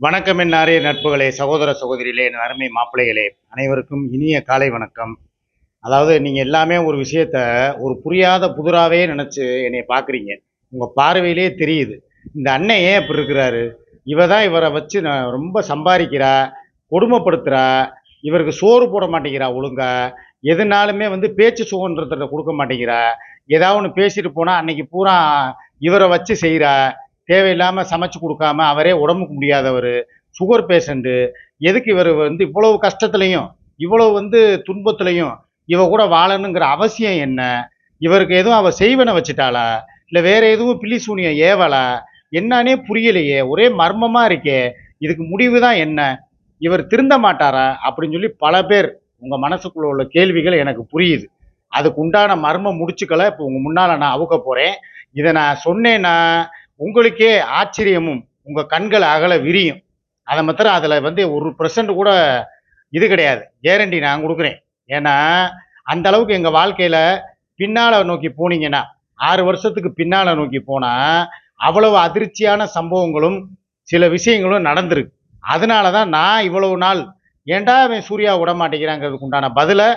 வணக்கம் என்னாரே நட்புகளே சகோதர சகோதரிகளே என் அருமை மாப்பிள்ளைகளே. அனைவருக்கும் இனிய காலை வணக்கம். அதாவது நீங்கள் எல்லாமே ஒரு விஷயத்த ஒரு புரியாத புதுராகவே நினச்சி என்னை பார்க்குறீங்க உங்கள் பார்வையிலே தெரியுது. இந்த அண்ணன் ஏன் இப்படி இருக்கிறாரு? இவ தான் இவரை வச்சு நான் ரொம்ப சம்பாதிக்கிறா கொடுமைப்படுத்துகிறா இவருக்கு சோறு போட மாட்டேங்கிறா ஒழுங்கா எதுனாலுமே வந்து பேச்சு சுதந்திரத்தை கொடுக்க மாட்டேங்கிறா ஏதாவது ஒன்று பேசிட்டு போனால் அன்னைக்கு பூரா இவரை வச்சு செய்கிறா தேவையில்லாமல் சமைச்சு கொடுக்காம அவரே உடம்புக்கு முடியாதவர் சுகர் பேஷண்ட்டு எதுக்கு இவர் வந்து இவ்வளவு கஷ்டத்துலையும் இவ்வளவு வந்து துன்பத்துலையும் இவ கூட வாழணுங்கிற அவசியம் என்ன? இவருக்கு எதுவும் அவள் செய்வனை வச்சுட்டாளா? இல்லை வேற எதுவும் பில்லி சூனியம் ஏவலா? என்னன்னே புரியலையே ஒரே மர்மமாக இருக்கே இதுக்கு முடிவு தான் என்ன? இவர் திருந்த மாட்டாரா? அப்படின்னு சொல்லி பல பேர் உங்கள் மனசுக்குள்ள உள்ள கேள்விகள் எனக்கு புரியுது. அதுக்கு உண்டான மர்ம முடிச்சுக்களை இப்போ உங்கள் முன்னால் நான் அவுக்க போகிறேன் இதை நான் சொன்னேன்னா உங்களுக்கே ஆச்சரியமும் உங்கள் கண்கள் அகல விரியும். அதை மாத்திரம் அதில் வந்து ஒரு பர்சன்ட் கூட இது கிடையாது. கேரண்டி நான் கொடுக்குறேன். ஏன்னா அந்த அளவுக்கு எங்கள் வாழ்க்கையில் பின்னால் நோக்கி போனீங்கன்னா ஆறு வருஷத்துக்கு பின்னால் நோக்கி போனால் அவ்வளவு அதிர்ச்சியான சம்பவங்களும் சில விஷயங்களும் நடந்திருக்கு. அதனால தான் நான் இவ்வளவு நாள் ஏன்டா அவன் சூர்யா விட மாட்டேங்கிறாங்கிறதுக்கு உண்டான பதிலை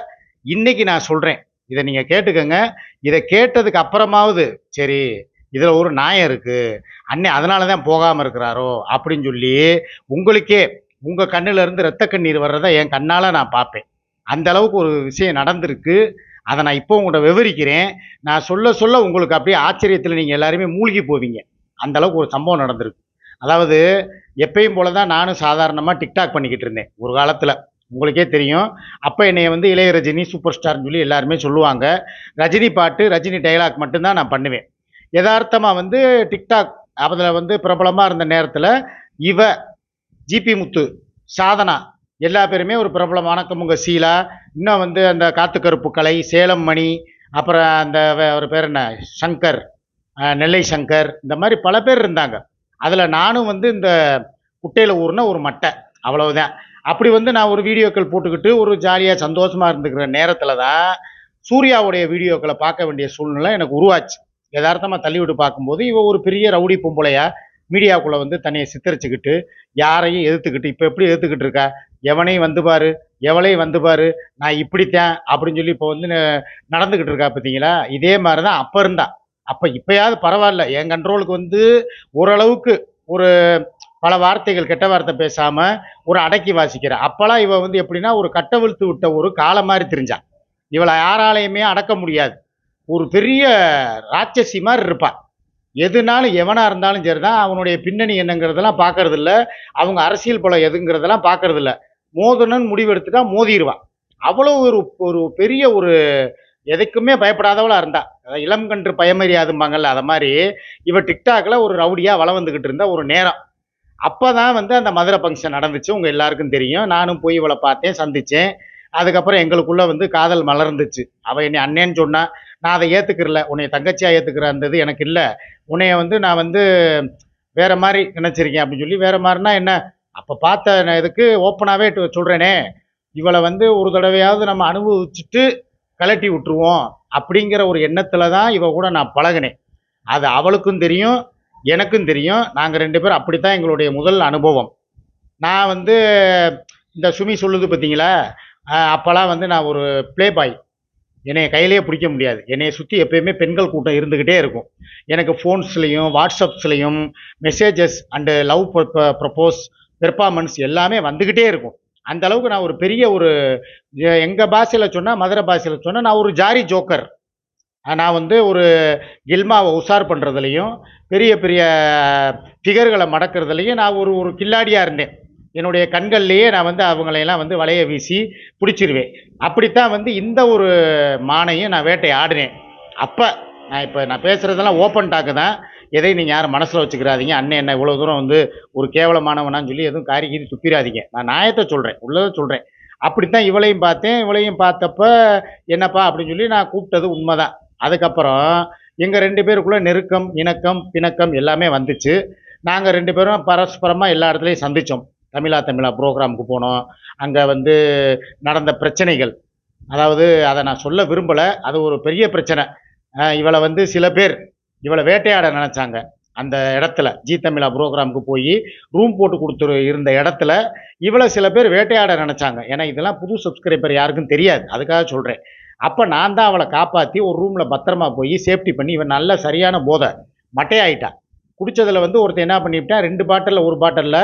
இன்னைக்கு நான் சொல்கிறேன் இதை நீங்கள் கேட்டுக்கங்க. இதை கேட்டதுக்கு அப்புறமாவது சரி இதில் ஒரு நியாயம் இருக்குது அன்னை அதனால தான் போகாமல் இருக்கிறாரோ அப்படின்னு சொல்லி உங்களுக்கே உங்கள் கண்ணிலேருந்து ரத்த கண்ணீர் வர்றதை என் கண்ணால் நான் பார்ப்பேன். அந்த அளவுக்கு ஒரு விஷயம் நடந்திருக்கு. அதை நான் இப்போ உங்கள்கிட்ட விவரிக்கிறேன். நான் சொல்ல சொல்ல உங்களுக்கு அப்படியே ஆச்சரியத்தில் நீங்கள் எல்லாருமே மூழ்கி போவீங்க. அந்த அளவுக்கு ஒரு சம்பவம் நடந்திருக்கு. அதாவது எப்பயும் போல தான் நானும் சாதாரணமாக டிக்டாக் பண்ணிக்கிட்டு இருந்தேன். ஒரு காலத்தில். உங்களுக்கே தெரியும். அப்போ என்னை வந்து இளைய ரஜினி சூப்பர் ஸ்டார்னு சொல்லி எல்லாருமே சொல்லுவாங்க. ரஜினி பாட்டு ரஜினி டைலாக் மட்டும்தான் நான் பண்ணுவேன். யதார்த்தமாக வந்து டிக்டாக் அதில் வந்து பிரபலமாக இருந்த நேரத்தில் இவ ஜிபி முத்து சாதனா எல்லா பேருமே ஒரு பிரபலம் வணக்கமுங்க சீலா இன்னும் வந்து அந்த காத்துக்கருப்பு கலை சேலம் மணி அப்புறம் அந்த வே- ஒரு பேர் என்ன? சங்கர் நெல்லை சங்கர் இந்த மாதிரி பல பேர் இருந்தாங்க. அதில் நானும் வந்து இந்த குட்டையில் ஊர்னா ஒரு மட்டை அவ்வளவுதான். அப்படி வந்து நான் ஒரு வீடியோக்கள் போட்டுக்கிட்டு ஒரு ஜாலியாக சந்தோஷமாக இருந்துக்கிற நேரத்தில் தான் சூர்யாவுடைய வீடியோக்களை பார்க்க வேண்டிய சூழ்நிலை எனக்கு உருவாச்சு. யதார்த்தமாக தள்ளிவிட்டு பார்க்கும்போது இவ ஒரு பெரிய ரவுடி பொம்பளையா மீடியாக்குள்ளே வந்து தன்னையை சித்தரிச்சுக்கிட்டு யாரையும் எதிர்த்துக்கிட்டு இப்போ எப்படி எதிர்த்துக்கிட்டு இருக்கா? எவனையும் வந்து பாரு எவளையும் வந்து பாரு நான் இப்படித்தேன் அப்படின்னு சொல்லி இப்போ வந்து ந- நடந்துக்கிட்டு இருக்கா பார்த்தீங்களா இதே மாதிரி தான் அப்போ இருந்தா. அப்போ இப்போயாவது பரவாயில்ல என் கண்ட்ரோலுக்கு வந்து ஓரளவுக்கு ஒரு பல வார்த்தைகள் கெட்ட வார்த்தை பேசாமல் ஒரு அடக்கி வாசிக்கிறேன் அப்போல்லாம் இவ வந்து எப்படின்னா ஒரு கட்டவிழ்த்து விட்ட ஒரு காலம் மாதிரி தெரிஞ்சா. இவளை யாராலையுமே அடக்க முடியாது. ஒரு பெரிய ராட்சசி மாதிரி இருப்பான் எதுனாலும் எவனாக இருந்தாலும் சரி தான் அவனுடைய பின்னணி என்னங்கிறதெல்லாம் பார்க்கறதில்ல அவங்க அரசியல் பலம் எதுங்கிறதெல்லாம் பார்க்கறதில்ல. மோதணும்னு முடிவெடுத்துட்டா மோதிடுவான் அவ்வளோ ஒரு ஒரு பெரிய ஒரு எதுக்குமே பயப்படாதவளாக இருந்தா. அதாவது இளம் கன்று பயமறியாதும்பாங்கல்ல அதை மாதிரி இவ டிக்டாக்ல ஒரு ரவுடியாக வளம் வந்துக்கிட்டு இருந்த ஒரு நேரம். அப்போ தான் வந்து அந்த மதுரை ஃபங்க்ஷன் நடந்துச்சு உங்கள் எல்லாருக்கும் தெரியும். நானும் போய் இவளை பார்த்தேன் சந்தித்தேன் அதுக்கப்புறம் எங்களுக்குள்ளே வந்து காதல் மலர்ந்துச்சு. அவள் என்னை அண்ணேன்னு சொன்னால் நான் அதை ஏற்றுக்கிறல உன்னை தங்கச்சியாக ஏத்துக்கிற அந்த இது எனக்கு இல்லை. உன்னைய வந்து நான் வந்து வேறு மாதிரி நினச்சிருக்கேன் அப்படின்னு சொல்லி வேறு மாதிரினா என்ன? அப்போ பார்த்த நான் இதுக்கு ஓப்பனாகவே சொல்கிறேனே இவளை வந்து ஒரு தடவையாவது நம்ம அனுபவிச்சுட்டு கலட்டி விட்டுருவோம் அப்படிங்கிற ஒரு எண்ணத்தில் தான் இவ கூட நான் பழகினேன். அது அவளுக்கும் தெரியும் எனக்கும் தெரியும். நாங்கள் ரெண்டு பேரும் அப்படி தான் எங்களுடைய முதல் அனுபவம். நான் வந்து இந்த சுமி சொல்லுது பார்த்தீங்களா அப்போல்லாம் வந்து நான் ஒரு ப்ளே பாய் என்னைய கையிலேயே பிடிக்க முடியாது. என்னையை சுற்றி எப்பயுமே பெண்கள் கூட்டம் இருந்துக்கிட்டே இருக்கும். எனக்கு ஃபோன்ஸ்லேயும் வாட்ஸ்அப்ஸ்லேயும் messages and love propose performance எல்லாமே வந்துக்கிட்டே இருக்கும். அந்த அளவுக்கு நான் ஒரு பெரிய ஒரு எங்கள் பாஷையில் சொன்னால் மதுரை பாஷையில் சொன்னால் நான் ஒரு ஜாரி ஜோக்கர். நான் வந்து ஒரு கில்மாவை உஷார் பண்ணுறதுலையும் பெரிய பெரிய ஃபிகர்களை மடக்கிறதுலையும் நான் ஒரு ஒரு கில்லாடியாக இருந்தேன். என்னுடைய கண்கள்லேயே நான் வந்து அவங்களையெல்லாம் வந்து வளைய வீசி பிடிச்சிருவேன். அப்படித்தான் வந்து இந்த ஒரு மானையும் நான் வேட்டை ஆடினேன். அப்போ நான் இப்போ நான் பேசுகிறதெல்லாம் ஓப்பன் டாக்கு தான். எதையும் நீங்கள் யாரும் மனசில் வச்சுக்கிறாதீங்க. அண்ணன் என்ன இவ்வளோ தூரம் வந்து ஒரு கேவலமானவனான்னு சொல்லி எதுவும் காரி கீரி துப்பிடாதீங்க நான் நியாயத்தை சொல்கிறேன் உள்ளதை சொல்கிறேன் அப்படித்தான் இவளையும் பார்த்தேன். இவளையும் பார்த்தப்ப என்னப்பா அப்படின்னு சொல்லி நான் கூப்பிட்டது உண்மைதான். அதுக்கப்புறம் எங்கள் ரெண்டு பேருக்குள்ள நெருக்கம் இணக்கம் பிணக்கம் எல்லாமே வந்துச்சு. நாங்கள் ரெண்டு பேரும் பரஸ்பரமாக எல்லா இடத்துலையும் சந்தித்தோம் தமிழா தமிழா ப்ரோக்ராமுக்கு போனோம். அங்கே வந்து நடந்த பிரச்சனைகள். அதாவது அதை நான் சொல்ல விரும்பலை. அது ஒரு பெரிய பிரச்சனை. இவளை வந்து சில பேர் இவளை வேட்டையாட நினச்சாங்க. அந்த இடத்துல ஜி தமிழா ப்ரோக்ராமுக்கு போய் ரூம் போட்டு கொடுத்துரு இருந்த இடத்துல இவளை சில பேர் வேட்டையாட நினச்சாங்க. ஏன்னா இதெல்லாம் புது சப்ஸ்கிரைபர் யாருக்கும் தெரியாது. அதுக்காக சொல்கிறேன் அப்போ நான் தான் அவளை காப்பாற்றி ஒரு ரூமில் பத்திரமா போய் சேஃப்டி பண்ணி இவன் நல்ல சரியான போதை மட்டையாயிட்டான் குடித்ததில் வந்து ஒருத்தன் என்ன பண்ணிவிட்டான்? ரெண்டு பாட்டிலில் ஒரு பாட்டிலில்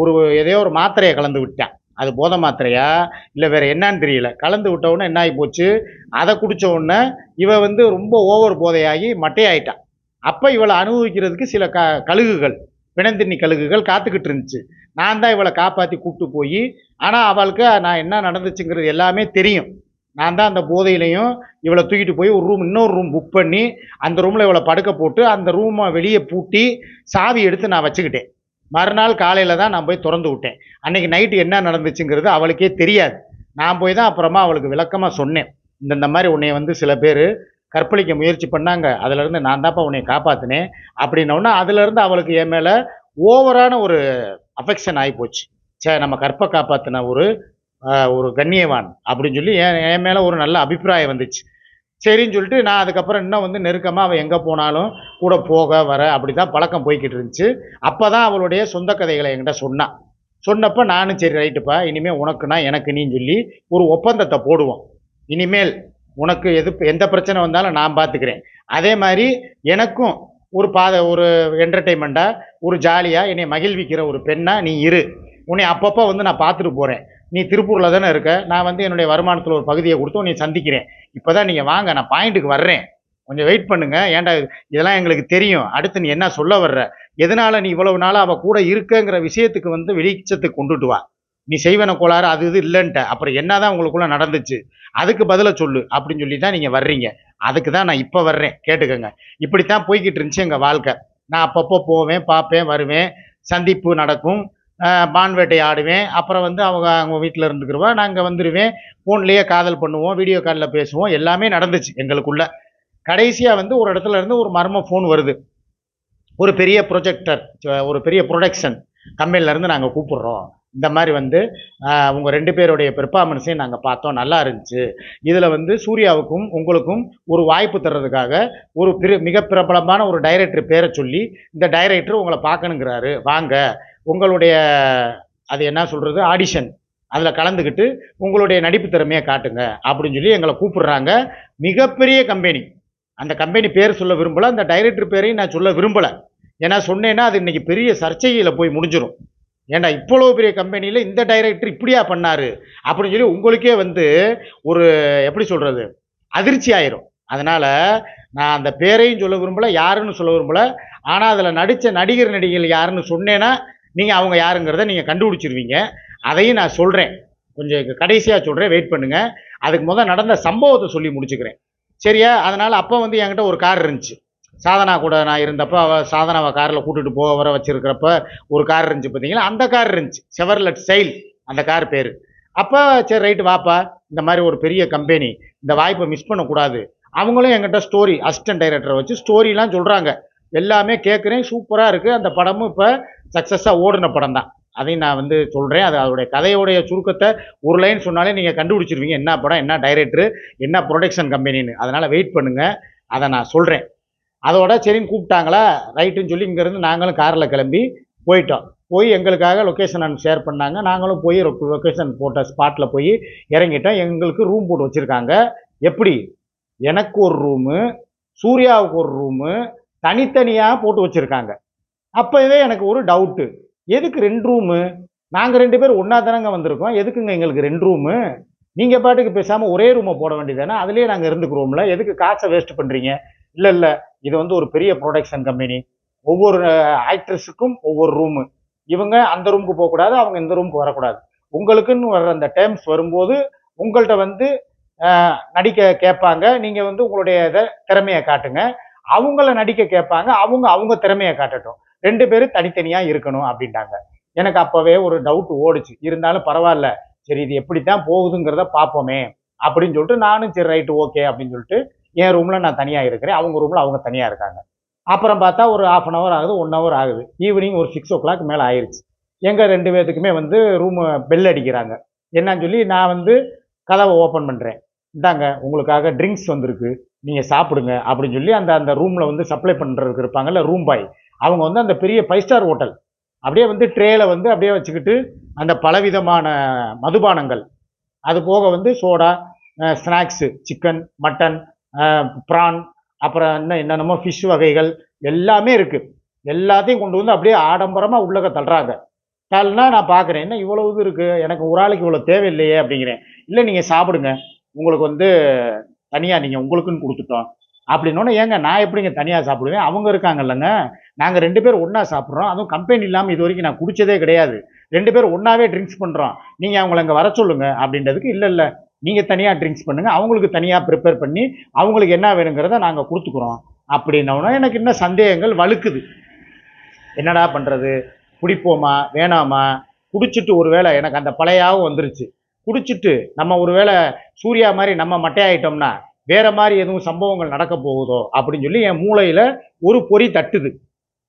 ஒரு எதையோ ஒரு மாத்திரையை கலந்து விட்டான். அது போதை மாத்திரையா? இல்லை வேறு என்னன்னு தெரியல. கலந்து விட்டவுடனே என்ன ஆகி போச்சு? அதை குடிச்ச உடனே இவ வந்து ரொம்ப ஓவர் போதையாகி மட்டையாயிட்டான். அப்போ இவளை அனுபவிக்கிறதுக்கு சில க கழுகுகள் பிணந்திண்ணி கழுகுகள் காத்துக்கிட்டு இருந்துச்சு. நான் தான் இவளை காப்பாற்றி கூப்பிட்டு போய் ஆனால் அவளுக்கு நான் என்ன நடந்துச்சுங்கிறது எல்லாமே தெரியும். நான் தான் அந்த போதையிலையும் இவளை தூக்கிட்டு போய் ஒரு ரூம் இன்னொரு ரூம் புக் பண்ணி அந்த ரூமில் இவளை படுக்க போட்டு அந்த ரூமை வெளியே பூட்டி சாவி எடுத்து நான் வச்சுக்கிட்டேன். மறுநாள் காலையில் தான் நான் போய் திறந்து விட்டேன். அன்றைக்கி நைட்டு என்ன நடந்துச்சுங்கிறது அவளுக்கே தெரியாது. நான் போய் தான் அப்புறமா அவளுக்கு விளக்கமாக சொன்னேன். இந்தந்த மாதிரி உன்னைய வந்து சில பேர் கற்பழிக்க முயற்சி பண்ணாங்க. அதுலேருந்து நான் தான்ப்பா உன்னை காப்பாற்றினேன் அப்படின்னோடனே அதுலேருந்து அவளுக்கு என் மேலே ஓவரான ஒரு அஃபெக்ஷன் ஆகிப்போச்சு சே நம்ம கற்பை காப்பாற்றின ஒரு ஒரு கண்ணியவான் அப்படின்னு சொல்லி என் என் மேலே ஒரு நல்ல அபிப்பிராயம் வந்துச்சு. சரின்னு சொல்லிட்டு நான் அதுக்கப்புறம் இன்னும் வந்து நெருக்கமாக அவள் எங்கே போனாலும் கூட போக வர அப்படி தான் பழக்கம் போய்கிட்டு இருந்துச்சு. அப்போ தான் அவளுடைய சொந்த கதைகளை என்கிட்ட சொன்னான் சொன்னப்போ நானும் சரி ரைட்டுப்பா இனிமேல் உனக்குனா எனக்கு நீன்னு சொல்லி ஒரு ஒப்பந்தத்தை போடுவோம். இனிமேல் உனக்கு எது எந்த பிரச்சனை வந்தாலும் நான் பார்த்துக்கிறேன் அதே மாதிரி எனக்கும் ஒரு பாத ஒரு என்டர்டெயின்மெண்ட்டாக ஒரு ஜாலியாக என்னை மகிழ்விக்கிற ஒரு பெண்ணாக நீ இரு. உன்னை அப்பப்போ வந்து நான் பார்த்துட்டு போகிறேன் நீ திருப்பூரில் தானே இருக்க? நான் வந்து என்னுடைய வருமானத்தில் ஒரு பகுதியை கொடுத்து நீ சந்திக்கிறேன். இப்போ தான் நீங்கள் வாங்க நான் பாயிண்ட்டுக்கு வர்றேன். கொஞ்சம் வெயிட் பண்ணுங்க. ஏன்டா இதெல்லாம் எங்களுக்கு தெரியும். அடுத்து நீ என்ன சொல்ல வர்ற? எதனால நீ இவ்வளவு நாளாக அவள் கூட இருக்கங்கிற விஷயத்துக்கு வந்து வெளிச்சத்துக்கு கொண்டுட்டு வா. நீ செய்வன கோளாறு அது இது இல்லைன்ட்ட. அப்புறம் என்னதான் உங்களுக்குள்ளே நடந்துச்சு? அதுக்கு பதிலை சொல்லு. அப்படின்னு சொல்லி தான் நீங்கள் வர்றீங்க. அதுக்கு தான் நான் இப்போ வர்றேன். கேட்டுக்கோங்க. இப்படித்தான் போய்கிட்டு இருந்துச்சு எங்கள் வாழ்க்கை. நான் அப்பப்போ போவேன் பார்ப்பேன் வருவேன். சந்திப்பு நடக்கும். பான் வேட்டை ஆடுவேன். அப்புறம் வந்து அவங்க அவங்க வீட்டில் இருந்துக்கிறவா நாங்கள் வந்துடுவேன் ஃபோன்லேயே காதல் பண்ணுவோம் வீடியோ காலில் பேசுவோம். எல்லாமே நடந்துச்சு எங்களுக்குள்ள. கடைசியாக வந்து ஒரு இடத்துல இருந்து ஒரு மர்ம ஃபோன் வருது. ஒரு பெரிய ப்ரொஜெக்டர் ஒரு பெரிய ப்ரொடக்ஷன். கம்பெனிலேருந்து நாங்கள் கூப்பிடுறோம். இந்த மாதிரி வந்து உங்கள் ரெண்டு பேருடைய பெர்ஃபார்மன்ஸையும் நாங்கள் பார்த்தோம். நல்லா இருந்துச்சு. இதில் வந்து சூர்யாவுக்கும் உங்களுக்கும் ஒரு வாய்ப்பு தர்றதுக்காக ஒரு பிர மிக பிரபலமான ஒரு டைரக்டர் பேரை சொல்லி இந்த டைரக்டர் உங்களை பார்க்கணுங்கிறாரு. வாங்க. உங்களுடைய அது என்ன சொல்கிறது ஆடிஷன் அதில் கலந்துக்கிட்டு உங்களுடைய நடிப்பு திறமையை காட்டுங்க அப்படின்னு சொல்லி எங்களை கூப்பிடுறாங்க. மிகப்பெரிய கம்பெனி அந்த கம்பெனி பேர் சொல்ல விரும்பலை அந்த டைரக்டர் பேரையும் நான் சொல்ல விரும்பலை. ஏன்னா சொன்னேன்னா அது இன்றைக்கி பெரிய சர்ச்சையில் போய் முடிஞ்சிடும் ஏன்டா இவ்வளோ பெரிய கம்பெனியில் இந்த டைரக்டர் இப்படியா பண்ணார் அப்படின்னு சொல்லி உங்களுக்கே வந்து ஒரு எப்படி சொல்கிறது அதிர்ச்சி ஆயிரும். அதனால் நான் அந்த பேரையும் சொல்ல விரும்பலை யாருன்னு சொல்ல விரும்பல. ஆனால் அதில் நடித்த நடிகர் நடிகைகள் யாருன்னு சொன்னேன்னா நீங்கள் அவங்க யாருங்கிறத நீங்கள் கண்டுபிடிச்சிருவீங்க. அதையும் நான் சொல்கிறேன் கொஞ்சம் கடைசியாக சொல்கிறேன் வெயிட் பண்ணுங்க. அதுக்கு முதல் நடந்த சம்பவத்தை சொல்லி முடிச்சுக்கிறேன். சரியா? அதனால் அப்போ வந்து என்கிட்ட ஒரு கார் இருந்துச்சு. சாதனா கூட நான் இருந்தப்போ அவள் சாதனாவை காரில் கூட்டிகிட்டு போக வர வச்சுருக்கிறப்ப ஒரு கார் இருந்துச்சு பார்த்தீங்களா அந்த கார் இருந்துச்சு. செவர்லெட் செயல் அந்த கார் பேர். அப்போ சரி ரைட்டு வாப்பா. இந்த மாதிரி ஒரு பெரிய கம்பெனி இந்த வாய்ப்பை மிஸ் பண்ணக்கூடாது. அவங்களும் என்கிட்ட ஸ்டோரி அசிஸ்டன்ட் டைரக்டரை வச்சு ஸ்டோரிலாம் சொல்கிறாங்க எல்லாமே கேட்குறேன் சூப்பராக இருக்குது அந்த படமும் இப்போ சக்ஸஸாக ஓடின படம் தான். அதையும் நான் வந்து சொல்கிறேன் அது அதோடைய கதையோடைய சுருக்கத்தை ஒரு லைன் சொன்னாலே நீங்கள் கண்டுபிடிச்சிருவீங்க. என்ன படம் என்ன டைரக்டரு என்ன ப்ரொடக்ஷன் கம்பெனின்னு அதனால் வெயிட் பண்ணுங்கள் அதை நான் சொல்கிறேன் அதோட சரின்னு கூப்பிட்டாங்களா? ரைட்டுன்னு சொல்லி இங்கேருந்து நாங்களும் காரில் கிளம்பி போயிட்டோம். போய் எங்களுக்காக லொக்கேஷன் ஷேர் பண்ணாங்க. நாங்களும் போய் லொக்கேஷன் போட்ட ஸ்பாட்டில் போய் இறங்கிட்டோம். எங்களுக்கு ரூம் போட்டு வச்சுருக்காங்க. எப்படி? எனக்கு ஒரு ரூமு சூர்யாவுக்கு ஒரு ரூமு தனித்தனியாக போட்டு வச்சுருக்காங்க. அப்போவே எனக்கு ஒரு டவுட்டு எதுக்கு ரெண்டு ரூமு நாங்கள் ரெண்டு பேர் ஒன்றா தானங்க வந்திருக்கோம். எதுக்குங்க எங்களுக்கு ரெண்டு ரூமு நீங்கள் பாட்டுக்கு பேசாமல் ஒரே ரூமை போட வேண்டியதானே அதுலேயே நாங்கள் இருந்துக்கிறோம்ல. எதுக்கு காசை வேஸ்ட் பண்ணுறீங்க இல்லை இல்லை. இது வந்து ஒரு பெரிய ப்ரொடக்ஷன் கம்பெனி ஒவ்வொரு ஆக்ட்ரஸுக்கும் ஒவ்வொரு ரூமு இவங்க அந்த ரூமுக்கு போகக்கூடாது அவங்க இந்த ரூமுக்கு வரக்கூடாது. உங்களுக்குன்னு வர்ற அந்த டைம்ஸ் வரும்போது உங்கள்கிட்ட வந்து நடிக்க கேட்பாங்க. நீங்கள் வந்து உங்களுடைய இதை திறமையை காட்டுங்க. அவங்கள நடிக்க கேட்பாங்க அவங்க அவங்க திறமையை காட்டட்டும். ரெண்டு பேரும் தனித்தனியாக இருக்கணும் அப்படின்ட்டாங்க. எனக்கு அப்போவே ஒரு டவுட் ஓடுச்சு. இருந்தாலும் பரவாயில்ல. சரி இது எப்படி தான் போகுதுங்கிறத பார்ப்போமே அப்படின்னு சொல்லிட்டு நானும் சரி ரைட்டு ஓகே அப்படின்னு சொல்லிட்டு என் ரூமில் நான் தனியாக இருக்கிறேன். அவங்க ரூமில் அவங்க தனியாக இருக்காங்க. அப்புறம் பார்த்தா ஒரு ஆஃப் அன் ஹவர் ஆகுது ஒன் ஹவர் ஆகுது. ஈவினிங் ஒரு சிக்ஸ் ஓ கிளாக் மேலே ஆயிடுச்சு எங்கள் ரெண்டு பேர்த்துக்குமே வந்து ரூமு பெல் அடிக்கிறாங்க. என்னன்னு சொல்லி நான் வந்து கதவை ஓப்பன் பண்ணுறேன் இந்தாங்க உங்களுக்காக ட்ரிங்க்ஸ் வந்திருக்கு. நீங்கள் சாப்பிடுங்க அப்படின்னு சொல்லி அந்த அந்த ரூமில் வந்து சப்ளை பண்ணுறதுக்கு இருப்பாங்கல்ல ரூம் பாய் அவங்க வந்து அந்த பெரிய ஃபைவ் ஸ்டார் ஹோட்டல் அப்படியே வந்து ட்ரேல வந்து அப்படியே வச்சுக்கிட்டு அந்த பலவிதமான மதுபானங்கள். அது போக வந்து soda snacks chicken mutton prawn அப்புறம் என்ன என்னென்னமோ ஃபிஷ் வகைகள் எல்லாமே இருக்குது எல்லாத்தையும் கொண்டு வந்து அப்படியே ஆடம்பரமாக உள்ளக தள்ளுறாங்க. தள்ளினா நான் பார்க்குறேன் என்ன இவ்வளவு இது இருக்குது எனக்கு ஒரு ஆளுக்கு இவ்வளோ தேவையில்லையே அப்படிங்கிறேன். இல்லை நீங்கள் சாப்பிடுங்க. உங்களுக்கு வந்து தனியாக நீங்கள் உங்களுக்குன்னு கொடுத்துட்டோம். அப்படின்னோட ஏங்க நான் எப்படிங்க தனியாக சாப்பிடுவேன்? அவங்க இருக்காங்கல்லங்க. நாங்கள் ரெண்டு பேரும் ஒன்றா சாப்பிட்றோம். அதுவும் கம்பெனி இல்லாமல் இது வரைக்கும் நான் குடித்ததே கிடையாது. ரெண்டு பேரும் ஒன்றாவே ட்ரிங்க்ஸ் பண்ணுறோம் நீங்கள் அவங்கள இங்கே வர சொல்லுங்கள் அப்படின்றதுக்கு இல்லை இல்லை. நீங்கள் தனியாக ட்ரிங்க்ஸ் பண்ணுங்கள் அவங்களுக்கு தனியாக ப்ரிப்பேர் பண்ணி அவங்களுக்கு என்ன வேணுங்கிறத நாங்கள் கொடுத்துக்குறோம். அப்படின்னோடனே எனக்கு இன்னும் சந்தேகங்கள் வலுக்குது என்னடா பண்ணுறது குடிப்போமா? வேணாமா? குடிச்சிட்டு ஒரு வேளை எனக்கு அந்த பழையாவும் வந்துருச்சு. குடிச்சிட்டு நம்ம ஒருவேளை சூர்யா மாதிரி நம்ம மட்டையாயிட்டோம்னா வேற மாதிரி எதுவும் சம்பவங்கள் நடக்க போகுதோ அப்படின்னு சொல்லி என் மூளையில் ஒரு பொறி தட்டுது.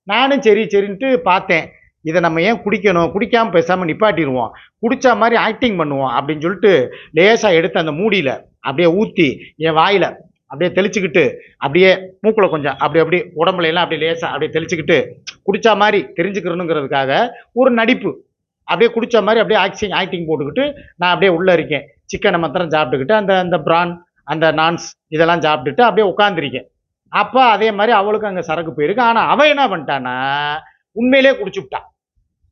நானும் சரி சரின்ட்டு பார்த்தேன். இதை நம்ம ஏன் குடிக்கணும்? குடிக்காமல் பேசாமல் நிப்பாட்டிடுவோம். குடித்தா மாதிரி ஆக்டிங் பண்ணுவோம் அப்படின்னு சொல்லிட்டு லேசாக எடுத்து அந்த மூடியில் அப்படியே ஊற்றி என் வாயில் அப்படியே தெளிச்சுக்கிட்டு அப்படியே மூக்கில் கொஞ்சம் அப்படி அப்படி உடம்புல எல்லாம் அப்படியே லேசாக அப்படியே தெளிச்சுக்கிட்டு குடித்தா மாதிரி தெரிஞ்சுக்கிறணுங்கிறதுக்காக ஒரு நடிப்பு அப்படியே குடித்த மாதிரி அப்படியே ஆக்சிங் ஆக்டிங் போட்டுக்கிட்டு நான் அப்படியே உள்ளே இருக்கேன். சிக்கனை மாத்திரம் சாப்பிட்டுக்கிட்டு அந்த அந்த ப்ரான் அந்த நான்ஸ் இதெல்லாம் சாப்பிட்டுட்டு அப்படியே உட்காந்துருக்கேன் அப்போ அதே மாதிரி அவளுக்கு அங்கே சரக்கு போயிருக்கு. ஆனால் அவன் என்ன பண்ணிட்டான்னா உண்மையிலே குடிச்சுவிட்டான்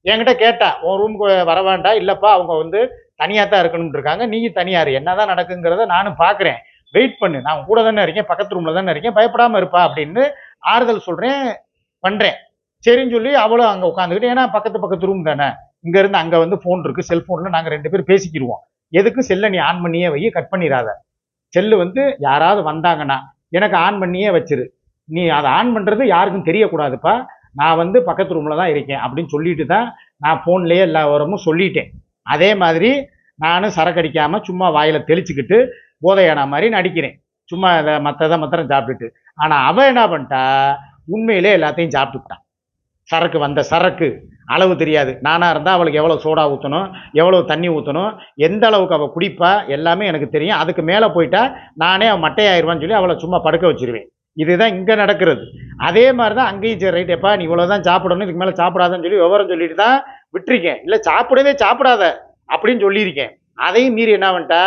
என்கிட்ட கேட்டான் உன் ரூமுக்கு வர வேண்டாம். இல்லைப்பா அவங்க வந்து தனியாக தான் இருக்கணும்னு இருக்காங்க. நீ என்ன என்னதான் நடக்குங்கிறத நானும் பார்க்குறேன் வெயிட் பண்ணு. நான் கூட தானே இருக்கேன். பக்கத்து ரூமில் தானே இருக்கேன். பயப்படாமல் இருப்பா அப்படின்னு ஆறுதல் சொல்கிறேன் பண்ணுறேன் சரின்னு சொல்லி அவளும் அங்கே உட்காந்துக்கிட்டு ஏன்னா பக்கத்து பக்கத்து ரூம் தானே. இங்கேருந்து அங்கே வந்து ஃபோன் இருக்குது செல்ஃபோனில் நாங்கள் ரெண்டு பேரும் பேசிக்கிடுவோம் எதுக்கு செல்லை நீ ஆன் பண்ணியே வை கட் பண்ணிடாத செல்லு வந்து யாராவது வந்தாங்கன்னா எனக்கு ஆன் பண்ணியே வச்சிரு. நீ அதை ஆன் பண்ணுறது யாருக்கும் தெரியக்கூடாதுப்பா. நான் வந்து பக்கத்து ரூமில் தான் இருக்கேன் அப்படின்னு சொல்லிட்டு தான் நான் ஃபோன்லேயே எல்லா விவரமும் சொல்லிட்டேன். அதே மாதிரி நானும் சரக்கு அடிக்காமல் சும்மா வாயில் தெளிச்சுக்கிட்டு போதையான மாதிரி நடிக்கிறேன். சும்மா இதை மற்றதை மத்திரம் சாப்பிட்டுட்டு. ஆனால் அவன் என்ன பண்ணிட்டா உண்மையிலே எல்லாத்தையும் சாப்பிட்டுட்டான் சரக்கு வந்த சரக்கு. அளவு தெரியாது. நானாக இருந்தால் அவளுக்கு எவ்வளோ சோடா ஊற்றணும் எவ்வளோ தண்ணி ஊற்றணும் எந்த அளவுக்கு அவள் குடிப்பா எல்லாமே எனக்கு தெரியும். அதுக்கு மேலே போயிட்டா நானே அவள் மட்டையாயிருவான்னு சொல்லி அவளை சும்மா படுக்க வச்சிருவேன். இதுதான் இங்கே நடக்கிறது. அதே மாதிரி தான் அங்கேயும் சரி ரைட் எப்பா நீ இவ்வளோ தான் சாப்பிடணும் இதுக்கு மேலே சாப்பிடாதன்னு சொல்லி விவரம் சொல்லிட்டு தான் விட்டுருக்கேன். இல்லை சாப்பிடவே சாப்பிடாத அப்படின்னு சொல்லியிருக்கேன். அதையும் மீறி என்ன பண்ணிட்டா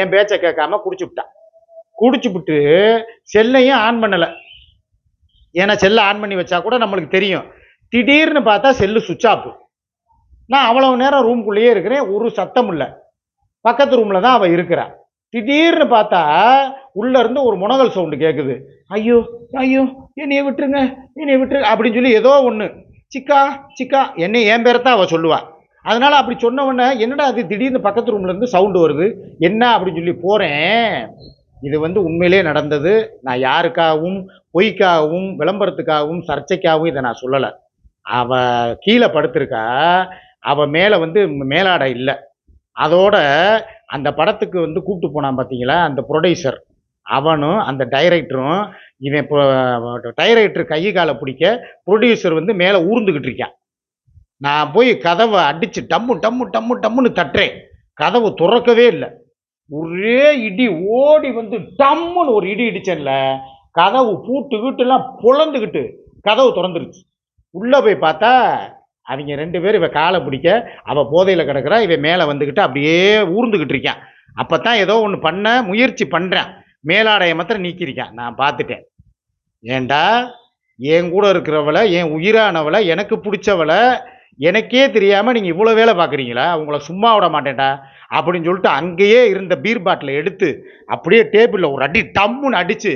என் பேச்சை கேட்காம குடிச்சு விட்டா. குடிச்சு விட்டு செல்லையும் ஆன் பண்ணலை. ஏன்னா செல்லை ஆன் பண்ணி வச்சா கூட நம்மளுக்கு தெரியும். திடீர்னு பார்த்தா செல்லு சுவிட்ச் ஆஃப் நான் அவ்வளவு நேரம் ரூம்குள்ளேயே இருக்கிறேன் ஒரு சத்தம் இல்லை. பக்கத்து ரூமில் தான் அவள் இருக்கிறா. திடீர்னு பார்த்தா உள்ளேருந்து ஒரு முனகல் சவுண்டு கேட்குது ஐயோ ஐயோ என்னைய விட்டுருங்க என்னைய விட்டுருங்க அப்படின்னு சொல்லி ஏதோ ஒன்று சிக்கா சிக்கா என்னை என் பேரை தான் அவள் சொல்லுவாள் அதனால் அப்படி சொன்னவொடனே என்னடா அது திடீர்னு பக்கத்து ரூம்லேருந்து சவுண்டு வருது? என்ன அப்படின்னு சொல்லி போகிறேன் இது வந்து உண்மையிலே நடந்தது. நான் யாருக்காகவும் பொய்க்காகவும் விளம்பரத்துக்காகவும் சர்ச்சைக்காகவும் இதை நான் சொல்லலை. அவ கீழே படுத்திருக்கா அவ மேலே வந்து மேலாடை இல்லை. அதோட அந்த படத்துக்கு வந்து கூப்பிட்டு போனான் பார்த்தீங்களா அந்த ப்ரொடியூசர் அவனும் அந்த டைரக்டரும் இவன் இப்போ டைரக்டர் கை காலை பிடிக்க ப்ரொடியூசர் வந்து மேலே ஊர்ந்துக்கிட்டு இருக்கான். நான் போய் கதவை அடிச்சு டம்மு டம்மு டம்மு டம்முன்னு தட்டுறேன். கதவு திறக்கவே இல்லை. ஒரே இடி ஓடி வந்து டம்முன்னு ஒரு இடி இடிச்சேன்ல கதவு பூட்டு வீட்டுலாம் புலந்துக்கிட்டு கதவு திறந்துருச்சு. உள்ளே போய் பார்த்தா அவங்க ரெண்டு பேரும் இவன் காலை பிடிக்க அவள் போதையில் கிடக்குறா இவன் மேலே வந்துக்கிட்டு அப்படியே ஊர்ந்துக்கிட்டு இருக்கான். அப்போ தான் ஏதோ ஒன்று பண்ண முயற்சி பண்ணுறேன் மேலாடையை மாத்திரம் நீக்கியிருக்கான். நான் பார்த்துட்டேன். ஏண்டா? என் கூட இருக்கிறவளை என் உயிரானவளை எனக்கு பிடிச்சவளை எனக்கே தெரியாமல் நீங்கள் இவ்வளோ வேலை பார்க்குறீங்களா? அவங்கள சும்மா விட மாட்டேன்டா. அப்படின்னு சொல்லிட்டு அங்கேயே இருந்த பீர் பாட்டிலை எடுத்து அப்படியே டேபிளில் ஒரு அடி டம்முன்னு அடித்து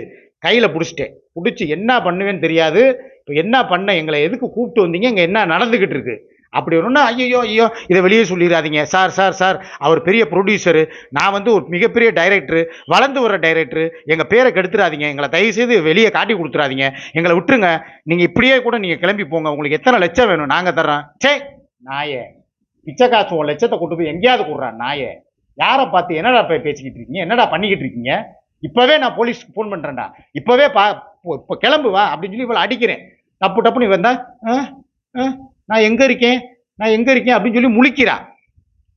கையில் பிடிச்சிட்டேன். பிடிச்சி என்ன பண்ணுவேன்னு தெரியாது. இப்போ என்ன பண்ண எங்களை எதுக்கு கூப்பிட்டு வந்தீங்க? இங்கே என்ன நடந்துக்கிட்டு இருக்கு? அப்படி ஒன்று ஐயோ ஐயோ இதை வெளியே சொல்லிடாதீங்க. சார் சார் சார் அவர் பெரிய ப்ரொடியூசரு நான் வந்து ஒரு மிகப்பெரிய டைரக்டரு வளர்ந்து வர டைரக்டரு எங்கள் பேரை கெடுத்துறாதீங்க எங்களை தயவு செய்து வெளியே காட்டி கொடுத்துறாதீங்க எங்களை விட்டுருங்க. நீங்கள் இப்படியே கூட நீங்கள் கிளம்பி போங்க. உங்களுக்கு எத்தனை லட்சம் வேணும்? நாங்கள் தர்றோம். சே நாயே. பிச்சை காசு உன் லட்சத்தை கொண்டு போய் எங்கேயாவது கொடுறான் நாயே. யாரை பார்த்து என்னடா இப்போ பேசிக்கிட்டு இருக்கீங்க? என்னடா பண்ணிக்கிட்டு இருக்கீங்க? இப்போவே நான் போலீஸ்க்கு ஃபோன் பண்ணுறேன்டா இப்போவே பா இப்போ கிளம்பு வா அப்படின்னு சொல்லி இவ்வளோ அடிக்கிறேன். டப்பு டப்புன்னு வந்தா ஆ ஆ நான் எங்கே இருக்கேன்? நான் எங்கே இருக்கேன்? அப்படின்னு சொல்லி முழிக்கிறா.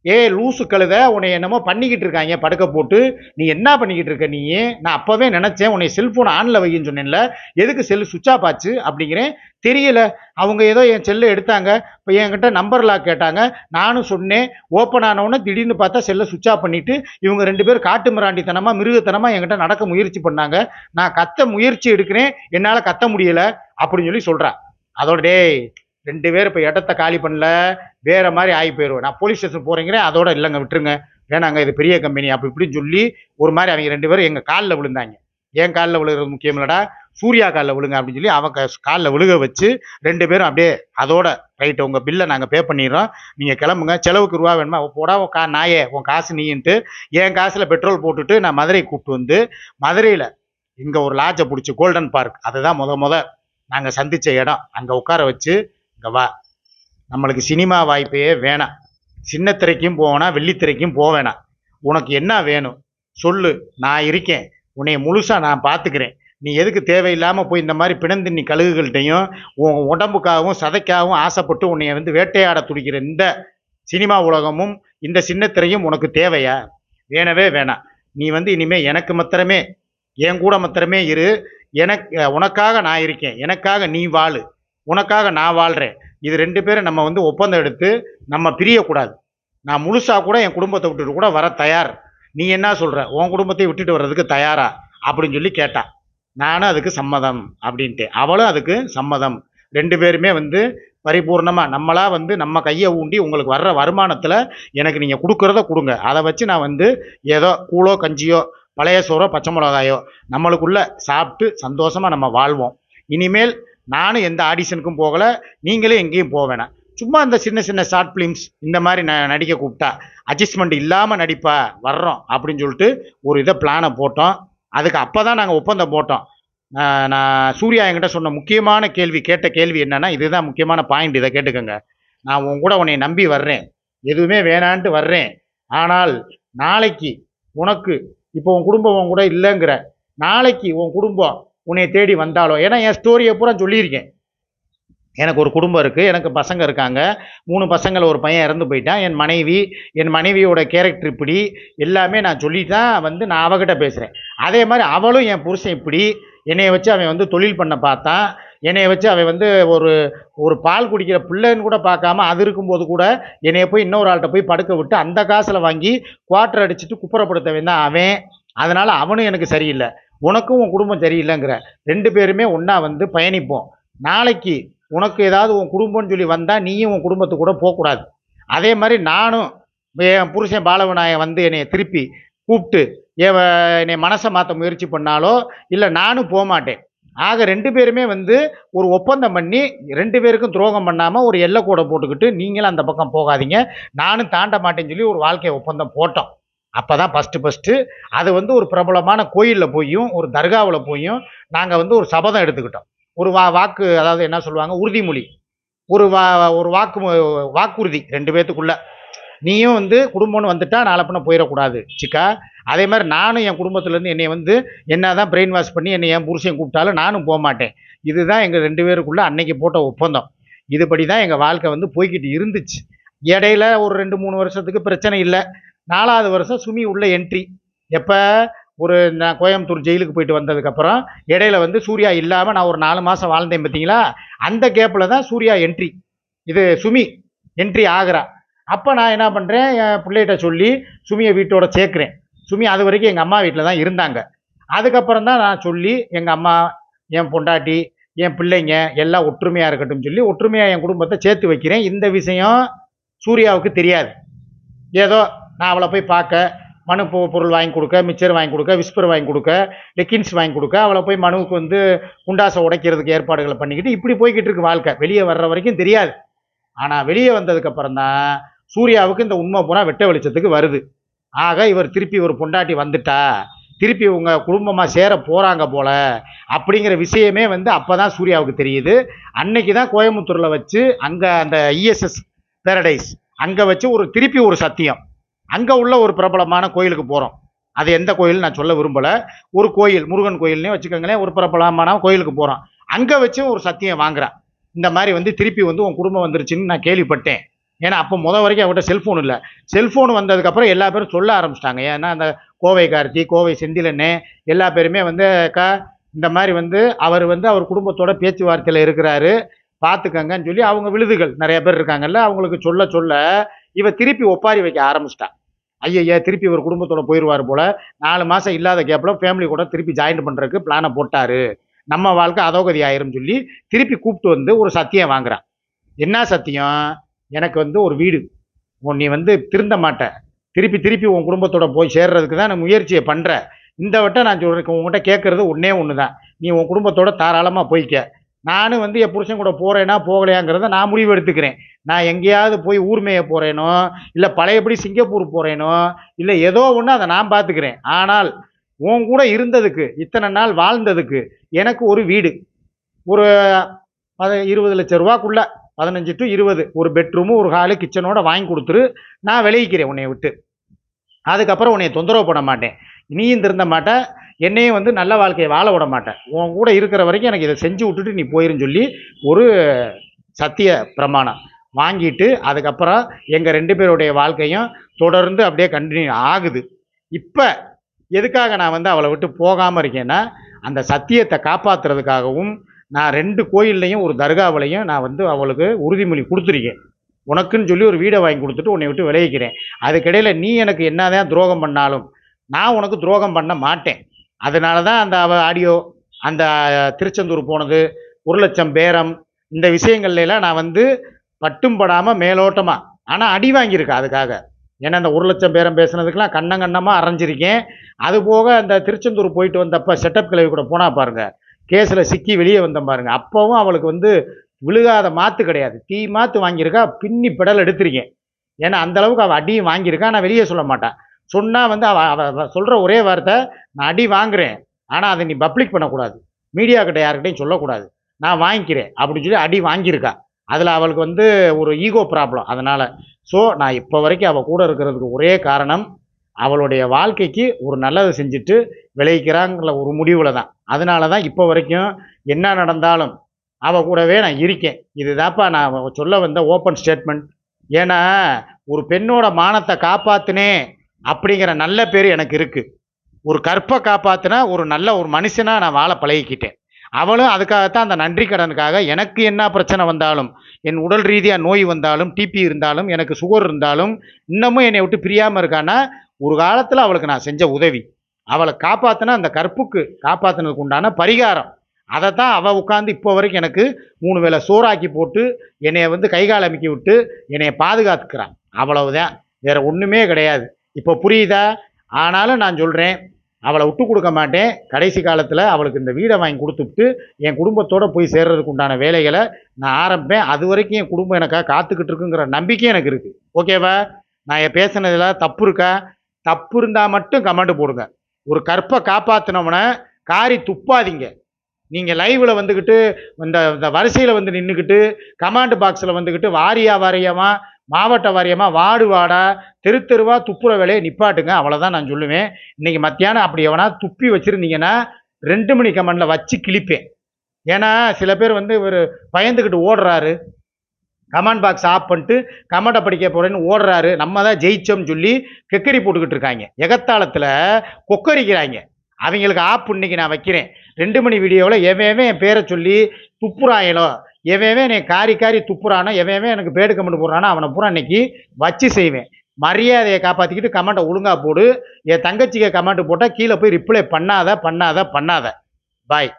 ஏ லூசு கழுத உன்னை என்னமோ பண்ணிக்கிட்டு இருக்காங்க படுக்க போட்டு. நீ என்ன பண்ணிக்கிட்டு இருக்க நீ? நான் அப்போவே நினச்சேன் உன்னை செல்ஃபோன் ஆனில் வையின்னு சொன்னேன்ல. எதுக்கு செல்லு சுவிட்ச் ஆஃப் ஆச்சு அப்படிங்கிறேன். தெரியல. அவங்க ஏதோ என் செல்லை எடுத்தாங்க. இப்போ என்கிட்ட நம்பர் லாக் கேட்டாங்க. நானும் சொன்னேன். ஓப்பன் ஆனவுடனே திடீர்னு பார்த்தா செல்லை சுவிட்ச் ஆஃப் பண்ணிவிட்டு இவங்க ரெண்டு பேரும் காட்டு மிராண்டித்தனமாக மிருகத்தனமாக என்கிட்ட நடக்க முயற்சி பண்ணாங்க. நான் கத்த முயற்சி எடுக்கிறேன். என்னால் கத்த முடியலை. அப்படின்னு சொல்லி சொல்கிறா அதோட டேய் ரெண்டு பேர் இப்போ இடத்த காலி பண்ணல. வேற மாதிரி ஆகி போயிடுவோம் நான் போலீஸ் ஸ்டேஷன் போகிறேங்கிறேன் அதோட இல்லைங்க விட்டுருங்க. வேணாங்க இது பெரிய கம்பெனி அப்படி இப்படின்னு சொல்லி ஒரு மாதிரி அவங்க ரெண்டு பேரும் எங்கள் காலில் விழுந்தாங்க. என் காலில் விழுகிறது முக்கியம் இல்லடா சூர்யா காலில் விழுங்க அப்படின்னு சொல்லி அவன் காலில் விழுக வச்சு ரெண்டு பேரும் அப்படியே அதோட ரைட்டு உங்கள் பில்லை நாங்கள் பே பண்ணிடுறோம். நீங்கள் கிளம்புங்க செலவுக்கு ரூபா வேணுமா? போடா உன் கா நாயே உன் காசு நீன்ட்டு என் காசில் பெட்ரோல் போட்டுட்டு நான் மதுரை கூப்பிட்டு வந்து மதுரையில் இங்கே ஒரு லாட்ஜை பிடிச்சி கோல்டன் பார்க் அதுதான் முத முத நாங்கள் சந்தித்த இடம். அங்கே உட்கார வச்சு இங்கே வா. நம்மளுக்கு சினிமா வாய்ப்பே வேணாம். சின்ன திரைக்கும் போவேனா வெள்ளித்திரைக்கும் போவேணாம் உனக்கு என்ன வேணும்? சொல்லு. நான் இருக்கேன். உன்னை முழுசாக நான் பார்த்துக்கிறேன் நீ எதுக்கு தேவையில்லாமல் போய் இந்த மாதிரி பிணந்தின்னி கழுகுகள்கிட்டையும் உன் உடம்புக்காகவும் சதைக்காகவும் ஆசைப்பட்டு உன்னை வந்து வேட்டையாட துடிக்கிற இந்த சினிமா உலகமும் இந்த சின்ன திரையும் உனக்கு தேவையா? வேணவே வேணாம். நீ வந்து இனிமேல் எனக்கு மாத்திரமே என் கூட மாத்திரமே இரு. எனக்கு உனக்காக நான் இருக்கேன். எனக்காக நீ வாழு. உனக்காக நான் வாழ்கிறேன் இது ரெண்டு பேரும் நம்ம வந்து ஒப்பந்தம் எடுத்து நம்ம பிரியக்கூடாது. நான் முழுசாக கூட என் குடும்பத்தை விட்டுட்டு கூட வர தயார். நீ என்ன சொல்கிற உன் குடும்பத்தை விட்டுட்டு வர்றதுக்கு தயாரா? அப்படின்னு சொல்லி கேட்டா. நானும் அதுக்கு சம்மதம் அப்படின்ட்டு. அவளும் அதுக்கு சம்மதம். ரெண்டு பேருமே வந்து பரிபூர்ணமாக நம்மளா வந்து நம்ம கையை ஊண்டி உங்களுக்கு வர்ற வருமானத்தில் எனக்கு நீங்கள் கொடுக்குறத கொடுங்க. அதை வச்சு நான் வந்து ஏதோ கூழோ கஞ்சியோ பழைய சோறோ பச்சை மிளகாயோ நம்மளுக்குள்ள சாப்பிட்டு சந்தோஷமாக நம்ம வாழ்வோம். இனிமேல் நானும் எந்த ஆடிஷனுக்கும் போகலை. நீங்களும் எங்கேயும் போக வேணாம். சும்மா இந்த சின்ன சின்ன ஷார்ட் ஃபிலிம்ஸ் இந்த மாதிரி ந நடிக்க கூப்பிட்டா அட்ஜஸ்ட்மெண்ட் இல்லாமல் நடிப்பா வர்றோம் அப்படின்னு சொல்லிட்டு ஒரு இதை பிளானை போட்டோம். அதுக்கு அப்போ தான் நாங்கள் ஒப்பந்தம் போட்டோம். நான் சூர்யா என்கிட்ட சொன்ன முக்கியமான கேள்வி கேட்ட கேள்வி என்னென்னா இதுதான் முக்கியமான பாயிண்ட் இதை கேட்டுக்கோங்க. நான் உன் கூட உன்னை நம்பி வர்றேன். எதுவுமே வேணான்ட்டு வர்றேன். ஆனால் நாளைக்கு உனக்கு இப்போ உன் குடும்பம் உன் கூட இல்லைங்கிற நாளைக்கு உன் குடும்பம் உன்னை தேடி வந்தாலோ ஏன்னா என் ஸ்டோரியை பூரா சொல்லியிருக்கேன். எனக்கு ஒரு குடும்பம் இருக்குது எனக்கு பசங்க இருக்காங்க. மூணு பசங்களை ஒரு பையன் இறந்து போயிட்டான். என் மனைவி என் மனைவியோட கேரக்டர் இப்படி எல்லாமே நான் சொல்லி தான் வந்து நான் அவகிட்ட பேசுகிறேன் அதே மாதிரி அவளும் என் புருஷன் இப்படி என்னையை வச்சு அவன் வந்து தொழில் பண்ண பார்த்தான். என்னையை வச்சு அவன் வந்து ஒரு ஒரு பால் குடிக்கிற பிள்ளைன்னு கூட பார்க்காம அது இருக்கும்போது கூட என்னைய போய் இன்னொரு ஆள்கிட்ட போய் படுக்க விட்டு அந்த காசில் வாங்கி குவார்டர் அடிச்சுட்டு குப்புறப்படுத்தவன் தான் அவன். அதனால் அவனும் எனக்கு சரியில்லை. உனக்கும் உன் குடும்பம் சரியில்லைங்கிற. ரெண்டு பேருமே ஒன்றா வந்து பயணிப்போம். நாளைக்கு உனக்கு ஏதாவது உன் குடும்பம்னு சொல்லி வந்தால் நீயும் உன் குடும்பத்துக்கு கூட போகக்கூடாது. அதே மாதிரி நானும் என் புருஷன் பாலவனாயன் வந்து என்னை திருப்பி கூப்பிட்டு என் என்னை மனசை மாற்ற முயற்சி பண்ணாலோ இல்லை நானும் போக மாட்டேன். ஆக ரெண்டு பேருமே வந்து ஒரு ஒப்பந்தம் பண்ணி ரெண்டு பேருக்கும் துரோகம் பண்ணாமல் ஒரு எல்லை கூட போட்டுக்கிட்டு நீங்களும் அந்த பக்கம் போகாதீங்க. நானும் தாண்ட மாட்டேன்னு சொல்லி ஒரு வாழ்க்கை ஒப்பந்தம் போட்டோம். அப்போ தான் ஃபஸ்ட்டு ஃபஸ்ட்டு அது வந்து ஒரு பிரபலமான கோயிலில் போயும் ஒரு தர்காவில் போயும் நாங்கள் வந்து ஒரு சபதம் எடுத்துக்கிட்டோம். ஒரு வா வாக்கு அதாவது என்ன சொல்லுவாங்க உறுதிமொழி. ஒரு வா ஒரு வாக்கு வாக்குறுதி ரெண்டு பேர்த்துக்குள்ள நீயும் வந்து குடும்பம்னு வந்துட்டா நாளை போயிடக்கூடாது சிக்கா. அதே மாதிரி நானும் என் குடும்பத்துலேருந்து என்னை வந்து என்ன தான் பிரெயின் வாஷ் பண்ணி என்னை என் புருஷன் கூப்பிட்டாலும் நானும் போக மாட்டேன். இதுதான் எங்கள் ரெண்டு பேருக்குள்ளே அன்னைக்கு போட்ட ஒப்பந்தம். இதுபடி தான் எங்கள் வாழ்க்கை வந்து போய்கிட்டு இருந்துச்சு. இடையில ஒரு ரெண்டு மூணு வருஷத்துக்கு பிரச்சனை இல்லை. நாலாவது வருஷம் சுமி உள்ள என்ட்ரி எப்போ? ஒரு நான் கோயம்புத்தூர் ஜெயிலுக்கு போயிட்டு வந்ததுக்கப்புறம் இடையில வந்து சூர்யா இல்லாமல் நான் ஒரு நாலு மாதம் வாழ்ந்தேன் பார்த்தீங்களா அந்த கேப்பில் தான் சூர்யா என்ட்ரி இது சுமி என்ட்ரி ஆகிறா. அப்போ நான் என்ன பண்ணுறேன் என் பிள்ளைகிட்ட சொல்லி சுமியை வீட்டோட சேர்க்குறேன். சுமி அது வரைக்கும் எங்கள் அம்மா வீட்டில் தான் இருந்தாங்க. அதுக்கப்புறம் தான் நான் சொல்லி எங்கள் அம்மா என் பொண்டாட்டி என் பிள்ளைங்க எல்லாம் ஒற்றுமையாக இருக்கட்டும் சொல்லி ஒற்றுமையாக என் குடும்பத்தை சேர்த்து வைக்கிறேன். இந்த விஷயம் சூர்யாவுக்கு தெரியாது. ஏதோ நான் அவளை போய் பார்க்க மனு பொருள் வாங்கி கொடுக்க மிச்சர் வாங்கி கொடுக்க விஸ்பர் வாங்கி கொடுக்க லெக்கின்ஸ் வாங்கி கொடுக்க அவளை போய் மனுவுக்கு வந்து குண்டாசை உடைக்கிறதுக்கு ஏற்பாடுகளை பண்ணிக்கிட்டு இப்படி போய்கிட்டு இருக்கு வாழ்க்கை. வெளியே வர்ற வரைக்கும் தெரியாது. ஆனால் வெளியே வந்ததுக்கப்புறம் தான் சூர்யாவுக்கு இந்த உண்மை பூரா வெட்ட வெளிச்சத்துக்கு வருது. ஆக இவர் திருப்பி ஒரு பொண்டாட்டி வந்துட்டா திருப்பி உங்கள் குடும்பமாக சேர போகிறாங்க போல அப்படிங்கிற விஷயமே வந்து அப்போ தான் சூர்யாவுக்கு தெரியுது. அன்னைக்கு தான் கோயம்புத்தூரில் வச்சு அங்கே அந்த இஎஸ்எஸ் பேரடைஸ் அங்கே வச்சு ஒரு திருப்பி ஒரு சத்தியம். அங்கே உள்ள ஒரு பிரபலமான கோயிலுக்கு போகிறோம் அது எந்த கோயில் நான் சொல்ல விரும்பலை. ஒரு கோயில் முருகன் கோயில்னே வச்சுக்கோங்களேன் ஒரு பிரபலமான கோயிலுக்கு போகிறோம் அங்கே வச்சும் ஒரு சத்தியம் வாங்குறா இந்த மாதிரி வந்து திருப்பி வந்து உன் குடும்பம் வந்துருச்சுன்னு நான் கேள்விப்பட்டேன். ஏன்னா அப்போ முத வரைக்கும் அவர்கிட்ட செல்ஃபோன் இல்லை. செல்ஃபோன் வந்ததுக்கப்புறம் எல்லா பேரும் சொல்ல ஆரம்பிச்சிட்டாங்க. ஏன்னா அந்த கோவை கார்த்தி கோவை செந்திலண்ணே எல்லா பேருமே வந்து அக்கா இந்த மாதிரி வந்து அவர் வந்து அவர் குடும்பத்தோட பேச்சுவார்த்தையில் இருக்கிறாரு. பார்த்துக்கங்கன்னு சொல்லி அவங்க விழுதுகள் நிறைய பேர் இருக்காங்கல்ல அவங்களுக்கு சொல்ல சொல்ல இவ திருப்பி ஒப்பாரி வைக்க ஆரம்பிச்சிட்டா. ஐயய்யா திருப்பி ஒரு குடும்பத்தோட போயிடுவார் போல. நாலு மாதம் இல்லாத கேப்பில் ஃபேமிலி கூட திருப்பி ஜாயின் பண்ணுறதுக்கு பிளானை போட்டார். நம்ம வாழ்க்கை அதோகதி ஆயிரும் சொல்லி திருப்பி கூப்பிட்டு வந்து ஒரு சத்தியம் வாங்குறான். என்ன சத்தியம்? எனக்கு வந்து ஒரு வீடு. உன் நீ வந்து திருந்த மாட்ட. திருப்பி திருப்பி உன் குடும்பத்தோட போய் சேர்றதுக்கு தான் நான் முயற்சியை பண்ணுற இந்த வட்டம் நான் சொல்கிறேன் உங்கள்கிட்ட கேட்குறது ஒன்றே ஒன்று தான் நீ உன் குடும்பத்தோட தாராளமாக போய்க்க. நானும் வந்து என் புருஷன் கூட போகிறேனா போகலையாங்கிறத நான் முடிவு எடுத்துக்கிறேன். நான் எங்கேயாவது போய் ஊர்மையை போகிறேனோ இல்லை பழையபடி சிங்கப்பூர் போகிறேனோ இல்லை ஏதோ ஒன்று அதை நான் பார்த்துக்கிறேன் ஆனால் உன் கூட இருந்ததுக்கு இத்தனை நாள் வாழ்ந்ததுக்கு எனக்கு ஒரு வீடு. ஒரு பத இருபது லட்ச ரூபாக்குள்ள பதினஞ்சு டு இருபது ஒரு பெட்ரூமு ஒரு ஹாலு கிச்சனோட வாங்கி கொடுத்துரு நான் விளைவிக்கிறேன் உன்னை விட்டு. அதுக்கப்புறம் உன்னை தொந்தரவு பண்ண மாட்டேன். நீயும் திருந்த மாட்டேன் என்னையும் வந்து நல்ல வாழ்க்கையை வாழ விட மாட்டேன். உன் கூட இருக்கிற வரைக்கும் எனக்கு இதை செஞ்சு விட்டுட்டு நீ போயிருன்னு சொல்லி ஒரு சத்திய பிரமாணம் வாங்கிட்டு அதுக்கப்புறம் எங்கள் ரெண்டு பேருடைய வாழ்க்கையும் தொடர்ந்து அப்படியே கண்டினியூ ஆகுது. இப்போ எதுக்காக நான் வந்து அவளை விட்டு போகாமல் இருக்கேன்னா அந்த சத்தியத்தை காப்பாற்றுறதுக்காகவும் நான் ரெண்டு கோயில்லையும் ஒரு தர்காவிலையும் நான் வந்து அவளுக்கு உறுதிமொழி கொடுத்துருக்கேன். உனக்குன்னு சொல்லி ஒரு வீடை வாங்கி கொடுத்துட்டு உன்னை விட்டு விளைவிக்கிறேன் அதுக்கிடையில் நீ எனக்கு என்னதான் துரோகம் பண்ணாலும் நான் உனக்கு துரோகம் பண்ண மாட்டேன். அதனால தான் அந்த அவ ஆடியோ அந்த திருச்செந்தூர் போனது ஒரு லட்சம் பேரம் இந்த விஷயங்கள்லாம் நான் வந்து பட்டும் படாமல் மேலோட்டமாக ஆனால் அடி வாங்கியிருக்கேன் அதுக்காக. ஏன்னா அந்த ஒரு லட்சம் பேரம் பேசுனதுக்கெலாம் கண்ணங்கண்ணமாக அரைஞ்சிருக்கேன். அது போக அந்த திருச்செந்தூர் போயிட்டு வந்தப்ப செட்டப் கிளவி கூட போனால் பாருங்கள் கேஸில் சிக்கி வெளியே வந்தேன் பாருங்கள் அப்போவும் அவளுக்கு வந்து விழுகாத மாற்று கிடையாது. தீ மாற்று வாங்கியிருக்கா பின்னி பெடல் எடுத்திருக்கேன். ஏன்னா அந்த அளவுக்கு அவள் அடியும் வாங்கியிருக்கா நான் வெளியே சொல்ல மாட்டேன். சொன்னால் வந்து அவ சொல்கிற ஒரே வார்த்தை நான் அடி வாங்குறேன். ஆனால் அதை நீ பப்ளிக் பண்ணக்கூடாது. மீடியா கிட்ட யார்கிட்டையும் சொல்லக்கூடாது. நான் வாங்கிக்கிறேன். அப்படின்னு சொல்லி அடி வாங்கியிருக்கா. அதில் அவளுக்கு வந்து ஒரு ஈகோ ப்ராப்ளம் அதனால் ஸோ நான் இப்போ வரைக்கும் அவள் கூட இருக்கிறதுக்கு ஒரே காரணம் அவளுடைய வாழ்க்கைக்கு ஒரு நல்லதை செஞ்சுட்டு விளைவிக்கிறாங்கிற ஒரு முடிவில் தான். அதனால தான் இப்போ வரைக்கும் என்ன நடந்தாலும் அவள் கூடவே நான் இருக்கேன். இதுதாப்பா நான் சொல்ல வந்த ஓப்பன் ஸ்டேட்மெண்ட் ஏன்னா ஒரு பெண்ணோட மானத்தை காப்பாற்றினேன் அப்படிங்கிற நல்ல பேர் எனக்கு இருக்குது ஒரு கற்பை காப்பாற்றினா ஒரு நல்ல ஒரு மனுஷனாக நான் வாழ பழகிக்கிட்டேன். அவளும் அதுக்காகத்தான் அந்த நன்றி கடனுக்காக எனக்கு என்ன பிரச்சனை வந்தாலும் என் உடல் ரீதியாக நோய் வந்தாலும் டிபி இருந்தாலும் எனக்கு சுகர் இருந்தாலும் இன்னமும் என்னை விட்டு பிரியாமல் இருக்கான்னா ஒரு காலத்தில் அவளுக்கு நான் செஞ்ச உதவி. அவளை காப்பாற்றினா அந்த கற்புக்கு காப்பாற்றினதுக்கு உண்டான பரிகாரம். அதை தான் அவள் உட்காந்து இப்போ வரைக்கும் எனக்கு மூணு வேளை சோறாக்கி போட்டு என்னைய வந்து கை கால் விட்டு என்னைய பாதுகாத்துக்கிறான். அவ்வளவுதான். வேறு ஒன்றுமே கிடையாது. இப்போ புரியுதா? ஆனாலும் நான் சொல்கிறேன் அவளை விட்டு கொடுக்க மாட்டேன். கடைசி காலத்தில் அவளுக்கு இந்த வீடை வாங்கி கொடுத்துட்டு என் குடும்பத்தோட போய் சேர்றதுக்கு உண்டான வேலைகளை நான் ஆரம்பிப்பேன். அது வரைக்கும் என் குடும்பம் எனக்காக காத்துக்கிட்டு இருக்குங்கிற நம்பிக்கையும் எனக்கு இருக்குது ஓகேவா நான் என் பேசினதில் தப்பு இருக்கா? தப்பு இருந்தால் மட்டும் கமெண்ட் போடுங்க. ஒரு கற்பை காப்பாற்றினவனை காரி துப்பாதீங்க. நீங்கள் லைவில் வந்துக்கிட்டு இந்த இந்த வரிசையில் வந்து நின்றுக்கிட்டு கமாண்ட் பாக்ஸில் வந்துக்கிட்டு வாரியா வாரியமாக மாவட்ட வாரியமாக வார்டு வார்டாக தெரு தெருவா துப்புற வேலையை நிப்பாட்டுங்க. அவ்வளோதான் நான் சொல்லுவேன். இன்றைக்கி மத்தியானம் அப்படி எவனா துப்பி வச்சுருந்தீங்கன்னா ரெண்டு மணி கமெண்டில் வச்சு கிழிப்பேன். ஏன்னா சில பேர் வந்து ஒரு பயந்துக்கிட்டு ஓடுறாரு. கமெண்ட் பாக்ஸ் ஆஃப் பண்ணிட்டு கமெண்ட்டை படிக்க போகிறேன்னு ஓடுறாரு. நம்ம தான் ஜெயிச்சோம்னு சொல்லி கெக்கரி போட்டுக்கிட்டு இருக்காங்க. எகத்தாளத்தில் கொக்கரிக்கிறாங்க. அவங்களுக்கு ஆப் இன்னைக்கு நான் வைக்கிறேன். ரெண்டு மணி வீடியோவில் எவன் என் பேரை சொல்லி துப்புறாங்களோ எவன் என்னை காரி காரி துப்புறானோ எவன் எனக்கு பேடு கமெண்ட் போடுறானோ அவனை பூரா இன்னைக்கு வச்சு செய்வேன். மரியாதையை காப்பாற்றிக்கிட்டு கமெண்ட்டை ஒழுங்கா போடு. என் தங்கச்சிக்கு கமெண்ட் போட்டால் கீழே போய் ரிப்ளை பண்ணாத பண்ணாத பண்ணாத. பாய்